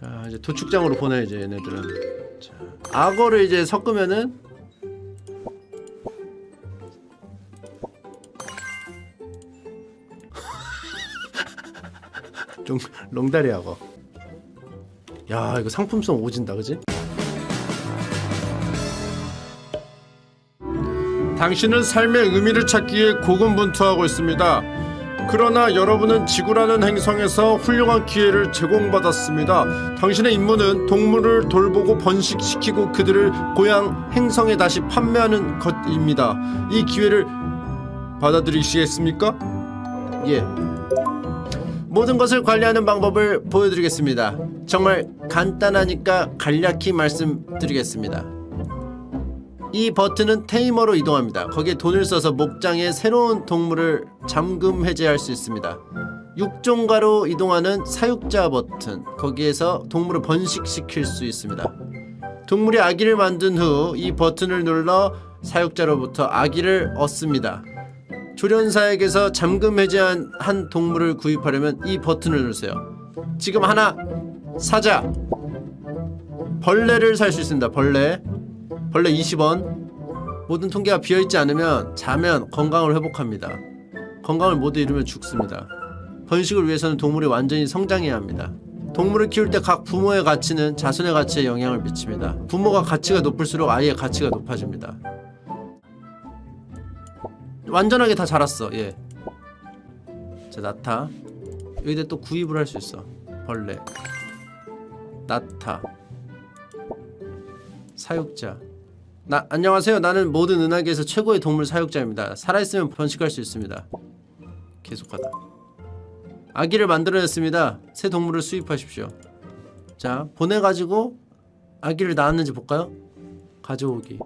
자 이제 도축장으로 보내야지 얘네들은 자, 악어를 이제 섞으면은 롱, 롱다리 악어 야 이거 상품성 오진다 그지? 당신은 삶의 의미를 찾기 위해 고군분투하고 있습니다. 그러나 여러분은 지구라는 행성에서 훌륭한 기회를 제공받았습니다. 당신의 임무는 동물을 돌보고 번식시키고 그들을 고향 행성에 다시 판매하는 것입니다. 이 기회를 받아들이시겠습니까? 예. 모든 것을 관리하는 방법을 보여드리겠습니다. 정말 간단하니까 간략히 말씀드리겠습니다. 이 버튼은 테이머로 이동합니다. 거기에 돈을 써서 목장에 새로운 동물을 잠금 해제할 수 있습니다. 육종가로 이동하는 사육자 버튼. 거기에서 동물을 번식시킬 수 있습니다. 동물이 아기를 만든 후 이 버튼을 눌러 사육자로부터 아기를 얻습니다. 조련사에게서 잠금 해제한 한 동물을 구입하려면 이 버튼을 누르세요. 지금 하나 사자. 벌레를 살 수 있습니다. 벌레. 벌레 20원. 모든 통계가 비어있지 않으면 자면 건강을 회복합니다. 건강을 모두 잃으면 죽습니다. 번식을 위해서는 동물이 완전히 성장해야 합니다. 동물을 키울 때 각 부모의 가치는 자손의 가치에 영향을 미칩니다. 부모가 가치가 높을수록 아이의 가치가 높아집니다. 완전하게 다 자랐어. 예. 자 나타. 여기다 또 구입을 할 수 있어. 벌레. 나타. 사육자. 나 안녕하세요. 나는 모든 은하계에서 최고의 동물 사육자입니다. 살아있으면 번식할 수 있습니다. 계속하다. 아기를 만들어냈습니다. 새 동물을 수입하십시오. 자 보내가지고 아기를 낳았는지 볼까요? 가져오기.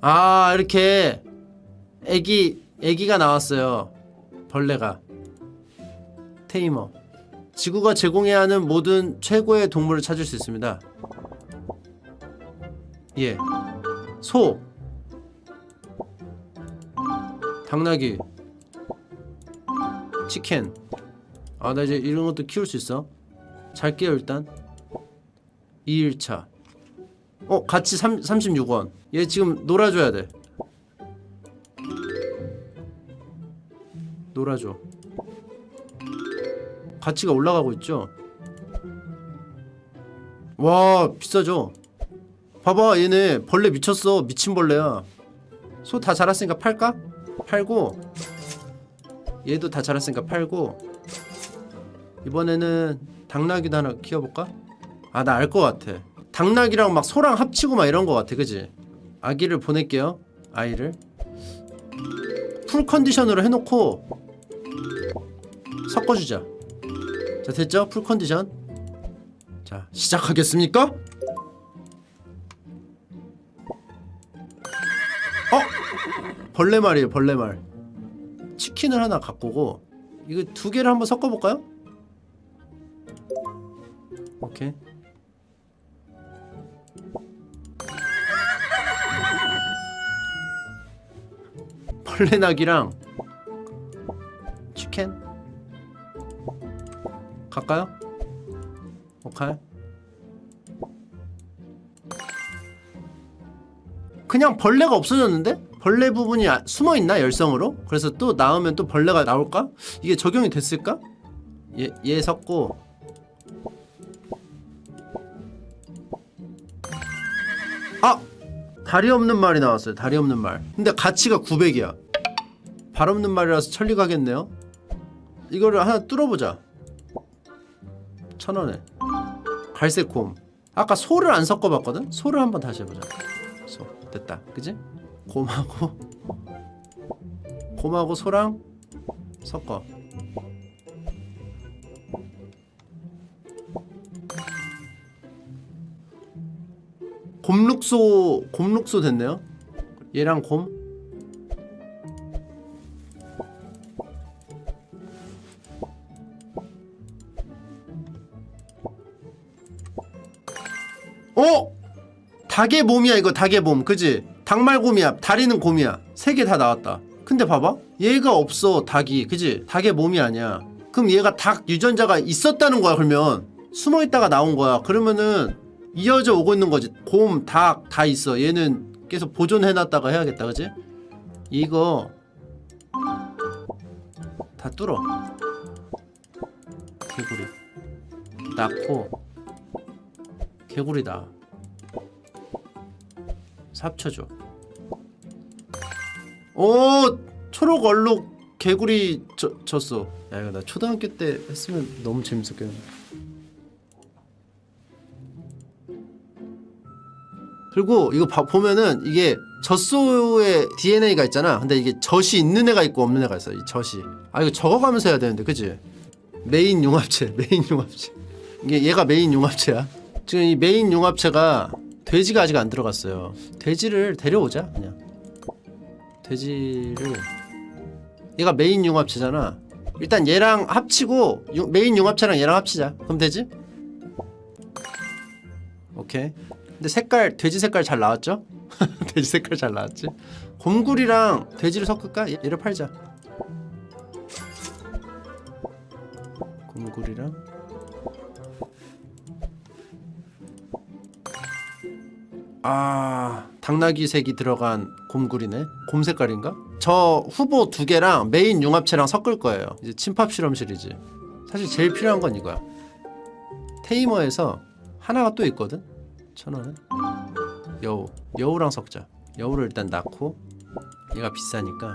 아 이렇게 애기 애기가 나왔어요. 벌레가 테이머. 지구가 제공해야 하는 모든 최고의 동물을 찾을 수 있습니다. 예. 소. 당나귀. 치킨. 아, 나 이제 이런 것도 키울 수 있어. 잘게요, 일단. 2일차. 어, 같이 3, 36원. 얘 지금 놀아줘야 돼. 놀아줘. 가치가 올라가고 있죠? 와, 비싸죠? 봐봐, 얘네 벌레 미쳤어. 미친 벌레야. 소 다 자랐으니까 팔까? 팔고, 얘도 다 자랐으니까 팔고, 이번에는 당나귀도 하나 키워볼까? 아, 나 알 것 같아. 당나귀랑 막 소랑 합치고 막 이런 것 같아, 그지? 아기를 보낼게요. 아이를. 풀 컨디션으로 해놓고, 섞어주자. 자 됐죠? 풀 컨디션 자 시작하겠습니까? 벌레 말이에요 벌레 말 치킨을 하나 갖고 오고 이거 두 개를 한번 섞어볼까요? 오케이 벌레나기랑 치킨 갈까요? 오케이. 그냥 벌레가 없어졌는데? 벌레 부분이 아- 숨어 있나 열성으로? 그래서 또 나오면 또 벌레가 나올까? 이게 적용이 됐을까? 얘, 얘 섞고. 아! 다리 없는 말이 나왔어요 다리 없는 말. 근데 가치가 900이야. 발 없는 말이라서 천리 가겠네요. 이거를 하나 뚫어보자. 천 원에. 갈색 곰. 아까 소를 안 섞어봤거든? 소를 한번 다시 해보자. 소 됐다. 그지 곰하고 곰하고 소랑 섞어 곰룩소 곰룩소 됐네요 얘랑 곰 어? 닭의 몸이야 이거 닭의 몸 그지? 닭말 곰이야 다리는 곰이야. 세 개 다 나왔다. 근데 봐봐. 얘가 없어 닭이. 그지? 닭의 몸이 아니야. 그럼 얘가 닭 유전자가 있었다는 거야 그러면. 숨어 있다가 나온 거야. 그러면은 이어져 오고 있는 거지. 곰, 닭 다 있어. 얘는 계속 보존해놨다가 해야겠다. 그지? 이거 다 뚫어. 개구리. 낳고 개구리다 삽쳐줘. 오 초록 얼룩 개구리 저, 졌어. 야 이거 나 초등학교 때 했으면 너무 재밌었겠네 그리고 이거 봐, 보면은 이게 젖소에 DNA가 있잖아. 근데 이게 젖이 있는 애가 있고 없는 애가 있어 이 젖이. 아 이거 적어가면서 해야 되는데 그치? 메인 융합체 메인 융합체. 이게 얘가 메인 융합체야. 지금 이 메인 융합체가 돼지가 아직 안 들어갔어요 돼지를 데려오자 그냥 돼지를 얘가 메인 융합체잖아 일단 얘랑 합치고 유- 메인 융합체랑 얘랑 합치자 그럼 되지? 오케이 근데 색깔 돼지 색깔 잘 나왔죠? 돼지 색깔 잘 나왔지? 곰굴이랑 돼지를 섞을까? 얘- 얘를 팔자 곰굴이랑 아. 당나귀 색이 들어간 곰굴이네? 곰 색깔인가? 저 후보 두 개랑 메인 융합체랑 섞을 거예요. 이제 침팝 실험실이지. 사실 제일 필요한 건 이거야. 테이머에서 하나가 또 있거든? 천 원에? 여우. 여우랑 섞자. 여우를 일단 낳고 얘가 비싸니까.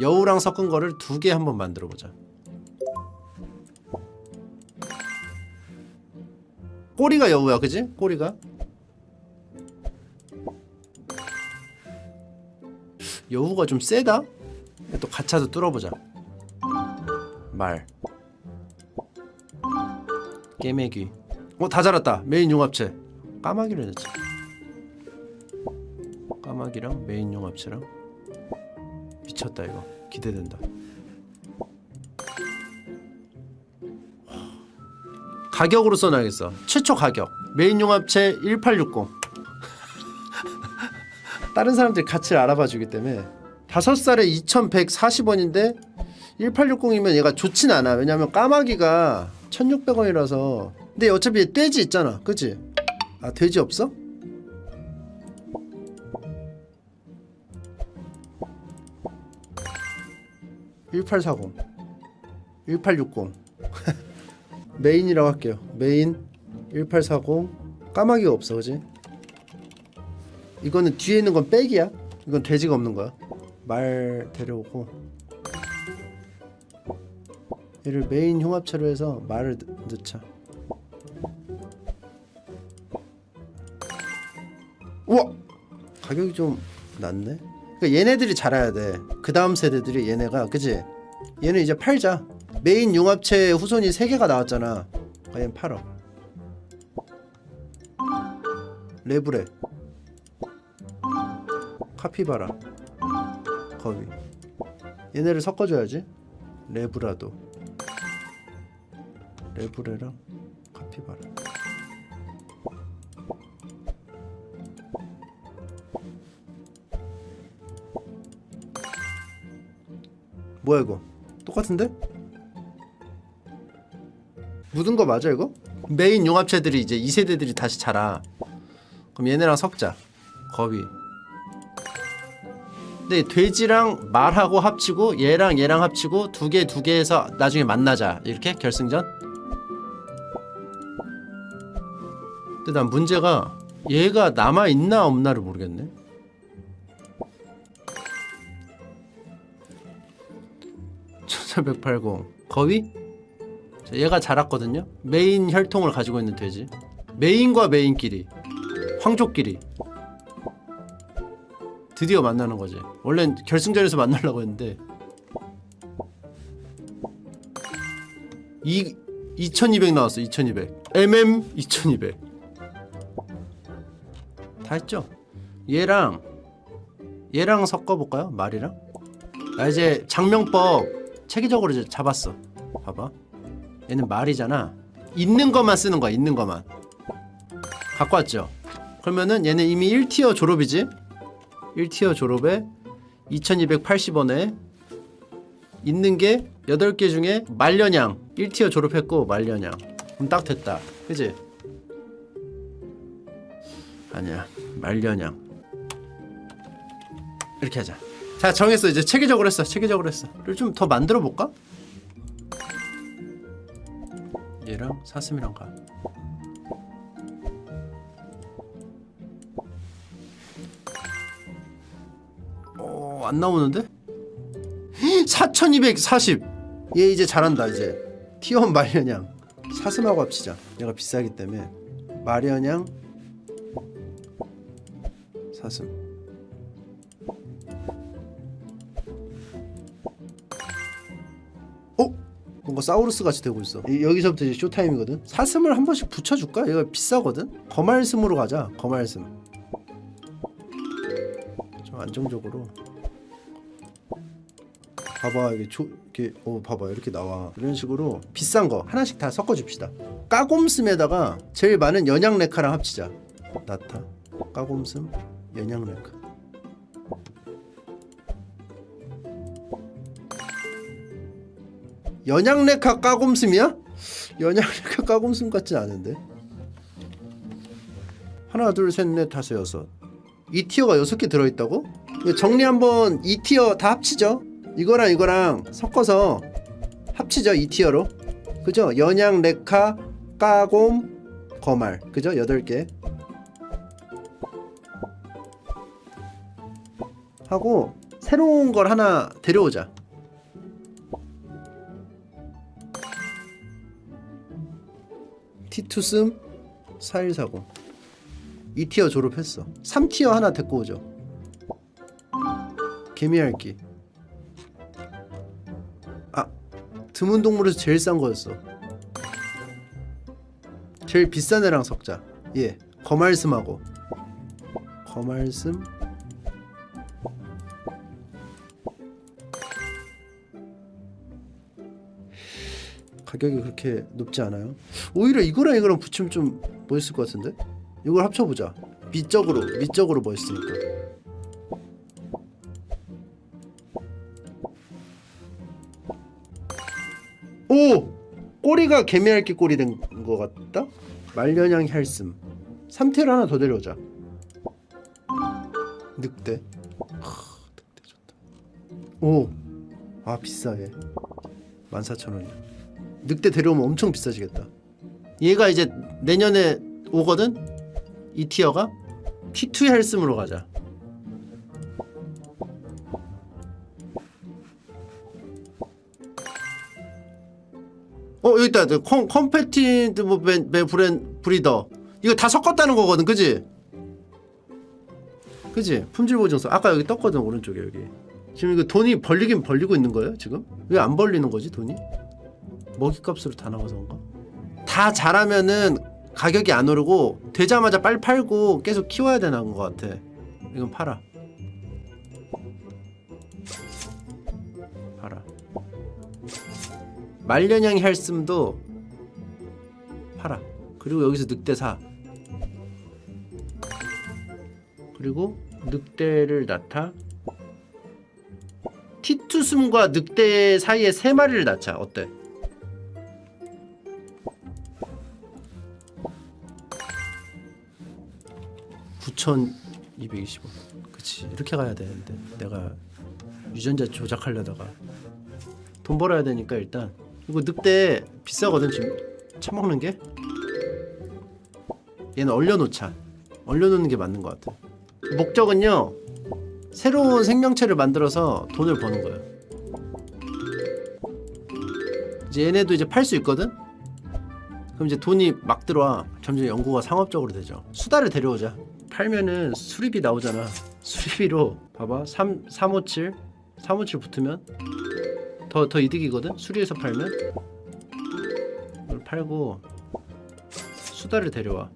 여우랑 섞은 거를 두 개 한번 만들어 보자 꼬리가 여우야 그지? 꼬리가? 여우가 좀 세다? 또 가차도 뚫어보자. 말. 깨매기. 어 다 자랐다. 메인 융합체. 까마귀를 넣자 까마귀랑 메인 융합체랑 미쳤다 이거. 기대된다 가격으로 써놔야겠어. 최초 가격. 메인 융합체 1860 다른 사람들이 가치를 알아봐 주기 때문에 5살에 2140원인데 1860이면 얘가 좋진 않아. 왜냐면 까마귀가 1600원이라서. 근데 어차피 얘 돼지 있잖아. 그치? 아 돼지 없어? (1840) (1860) 메인이라고 할게요. 메인 1840 까마귀가 없어 그지? 이거는 뒤에 있는 건 백이야. 이건 돼지가 없는 거야. 말 데려오고. 얘를 메인 흉합체로 해서 말을 넣- 넣자 우와! 가격이 좀 낮네? 그러니까 얘네들이 자라야 돼 그 다음 세대들이 얘네가 그지? 얘는 이제 팔자 메인 융합체 후손이 3개가 나왔잖아. 아, 얘는 팔어 레브레. 카피바라. 거위. 얘네를 섞어줘야지. 레브라도. 레브레랑 카피바라. 뭐야 이거? 똑같은데? 묻은 거 맞아 이거? 메인 융합체들이 이제 2세대들이 다시 자라. 그럼 얘네랑 섞자. 거위 근데 돼지랑 말하고 합치고 얘랑 얘랑 합치고 두 개 두 개 해서 나중에 만나자. 이렇게 결승전? 근데 난 문제가 얘가 남아있나 없나를 모르겠네. (1480) 거위? 자, 얘가 자랐거든요 메인 혈통을 가지고 있는 돼지 메인과 메인끼리 황족끼리 드디어 만나는 거지. 원래는 결승전에서 만나려고 했는데 이 2200 나왔어. 2200. MM 2200. 다 했죠? 얘랑 얘랑 섞어 볼까요? 말이랑? 나 이제 장명법 체계적으로 이제 잡았어. 봐봐. 얘는 말이잖아. 있는 것만 쓰는 거야. 있는 것만. 갖고 왔죠. 그러면은 얘는 이미 1티어 졸업이지? 1티어 졸업에 2280원에 있는 게 8개 중에 말년양 1티어 졸업했고 말년양 그럼 딱 됐다 그지? 아니야 말년양 이렇게 하자 자 정했어 이제 체계적으로 했어 체계적으로 했어 그리고 좀더 만들어 볼까? 얘랑 사슴이랑 가 어, 안 나오는데? 4240. 얘 이제 잘한다 이제. T1 마련양. 사슴하고 합치자. 얘가 비싸기 때문에 마련양 사슴. 사우루스 같이 되고 있어. 이- 여기서부터 이제 쇼타임이거든. 사슴을 한 번씩 붙여줄까? 얘가 비싸거든. 거말슴으로 가자. 거말슴. 좀 안정적으로. 봐봐 이게 조 이렇게 어 봐봐 이렇게 나와 이런 식으로 비싼 거 하나씩 다 섞어 줍시다 까곰슴에다가 제일 많은 연양 레카랑 합치자 나타 까곰슴 연양 레카 연양레카 까곰슴이야? 연양레카 까곰슴 같진 않은데. 하나 둘셋넷 다섯 여섯. 이 티어가 여섯 개 들어있다고? 정리 한번 이 티어 다 합치죠? 이거랑 이거랑 섞어서 합치죠 이 티어로. 그죠? 연양 레카 까곰 거말. 그죠? 여덟 개. 하고 새로운 걸 하나 데려오자 티투슴 4140 2티어 졸업했어. 3티어 하나 데리고 오죠. 개미알기. 아 드문 동물에서 제일 싼 거였어. 제일 비싼 애랑 섞자. 예 거말슴하고. 거말슴 가격이 그렇게 높지 않아요? 오히려 이거랑 이거랑 붙이면 좀 멋있을 것 같은데? 이걸 합쳐보자. 미적으로 미적으로 멋있으니까. 오! 꼬리가 개미알기 꼬리 된 것 같다? 말년양 혈슴. 3티를 하나 더 데려오자. 늑대. 하, 늑대 좋다. 오! 아 비싸 얘. 14,000원이야 늑대 데려오면 엄청 비싸지겠다 얘가 이제 내년에 오거든? 이 티어가 T2 헬스으로 가자 어 여기 있다 그 컴, 컴패티드 뭐 매, 매 브랜 브리더 이거 다 섞었다는 거거든 그지? 그지? 품질 보증서 아까 여기 떴거든 오른쪽에 여기 지금 이거 돈이 벌리긴 벌리고 있는 거예요 지금? 왜 안 벌리는 거지 돈이? 먹이값으로 다 나가서 그런가? 다 잘하면은 가격이 안 오르고 되자마자 빨리 팔고 계속 키워야 되는 것 같아. 이건 팔아. 팔아. 말년양 혈슴도 팔아. 그리고 여기서 늑대 사. 그리고 늑대를 낳다. 티투숨과 늑대 사이에 세 마리를 낳자. 어때? (9,220원) 그치. 이렇게 가야 되는데 내가 유전자 조작하려다가 돈 벌어야 되니까 일단 이거 늑대 비싸거든 지금. 처먹는 게? 얘는 얼려놓자. 얼려놓는 게 맞는 것 같아. 목적은요 새로운 생명체를 만들어서 돈을 버는 거예요 이제 얘네도 이제 팔 수 있거든? 그럼 이제 돈이 막 들어와. 점점 연구가 상업적으로 되죠. 수다를 데려오자 팔면은 수리비 나오잖아. 수리비로 봐봐. 3, 357 357 붙으면 더, 더 이득이거든? 수리해서 팔면? 이걸 팔고 수다를 데려와.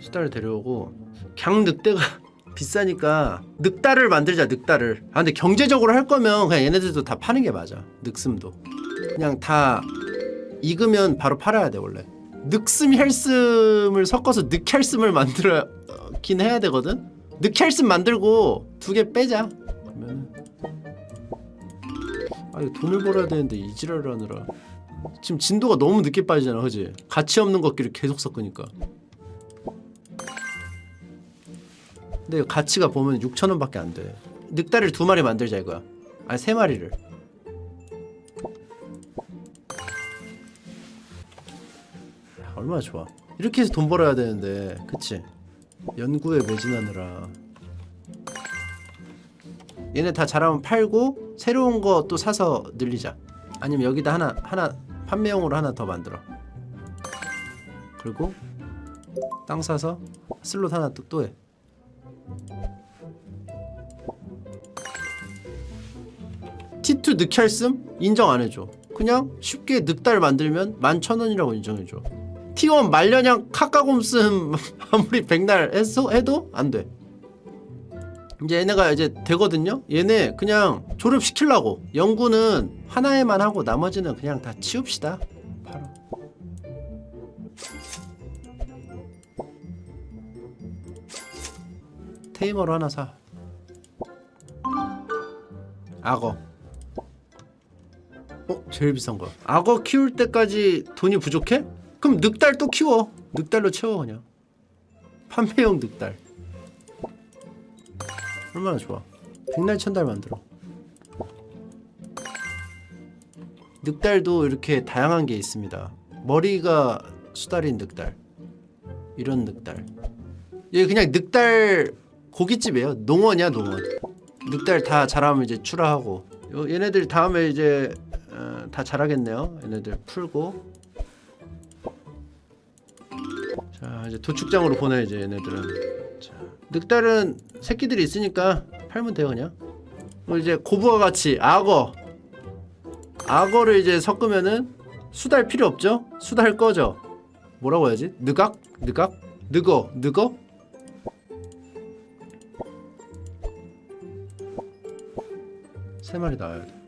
수다를 데려오고 강 늑대가 비싸니까 늑다를 만들자 늑다를. 아 근데 경제적으로 할 거면 그냥 얘네들도 다 파는 게 맞아. 늑슴도. 그냥 다 익으면 바로 팔아야 돼 원래 늑슴 혈슴을 섞어서 늑혈슴을 만들어긴 해야 되거든? 늑혈슴 만들고 두 개 빼자. 그러면 아 이거 돈을 벌어야 되는데 이 지랄을 하느라. 지금 진도가 너무 늦게 빠지잖아 그지? 가치 없는 것끼리 계속 섞으니까. 근데 가치가 보면 6천원밖에 안돼. 늑다리를 두 마리 만들자 이거야. 아니 세 마리를 얼마나 좋아 이렇게 해서 돈 벌어야 되는데 그치 연구에 매진하느라 얘네 다 자라면 팔고 새로운 거 또 사서 늘리자 아니면 여기다 하나 하나 판매용으로 하나 더 만들어 그리고 땅 사서 슬롯 하나 또 또 해. T2 늑혈슴 인정 안 해줘. 그냥 쉽게 늑달 만들면 11,000원이라고 인정해줘. T1 말려냥 카카곰슴 아무리 백날 해서 해도 안 돼. 이제 얘네가 이제 되거든요. 얘네 그냥 졸업시키려고 연구는 하나에만 하고 나머지는 그냥 다 치웁시다. 바로. 테이머로 하나 사. 악어. 어? 제일 비싼 거. 악어 키울 때까지 돈이 부족해? 그럼 늑달 또 키워. 늑달로 채워 그냥. 판매용 늑달. 얼마나 좋아. 백날 천달 만들어. 늑달도 이렇게 다양한 게 있습니다. 머리가 수달인 늑달. 이런 늑달. 얘 그냥 늑달 고깃집이에요. 농원이야 농원. 늑달 다 자라면 이제 출하하고. 요- 얘네들 다음에 이제 어, 다 자라겠네요. 얘네들 풀고. 자 이제 도축장으로 보내야지 얘네들은. 자, 늑달은 새끼들이 있으니까 팔면 돼요 그냥. 그리고 이제 고부와 같이 악어. 악어를 이제 섞으면은 수달 필요 없죠? 수달 꺼져. 뭐라고 해야지? 느각? 느각? 느거? 느거? 세 마리 나와야 돼.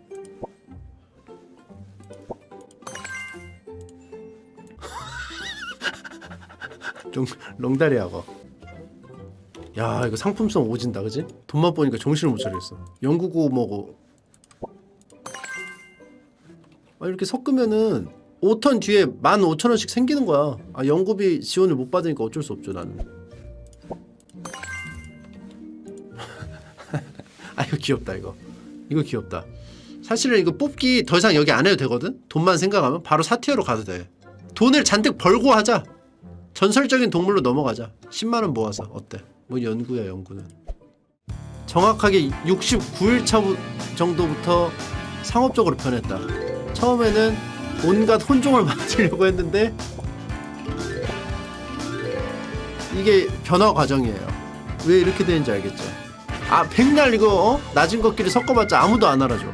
롱, 롱다리 악어. 야 이거 상품성 오진다 그지? 돈만 보니까 정신을 못 차리겠어. 영구고 뭐고. 아 이렇게 섞으면은 5턴 뒤에 15,000원씩 생기는 거야. 아 연구비 지원을 못 받으니까 어쩔 수 없죠 나는. 아 이거 귀엽다 이거. 이거 귀엽다. 사실은 이거 뽑기 더 이상 여기 안 해도 되거든. 돈만 생각하면 바로 사티어로 가도 돼. 돈을 잔뜩 벌고 하자. 전설적인 동물로 넘어가자. 10만 원 모아서 어때? 뭐 연구야 연구는. 정확하게 69일 차 정도부터 상업적으로 변했다. 처음에는 온갖 혼종을 만들려고 했는데 이게 변화 과정이에요. 왜 이렇게 되는지 알겠죠? 아 백날 이거 어? 낮은 것끼리 섞어봤자 아무도 안 알아줘.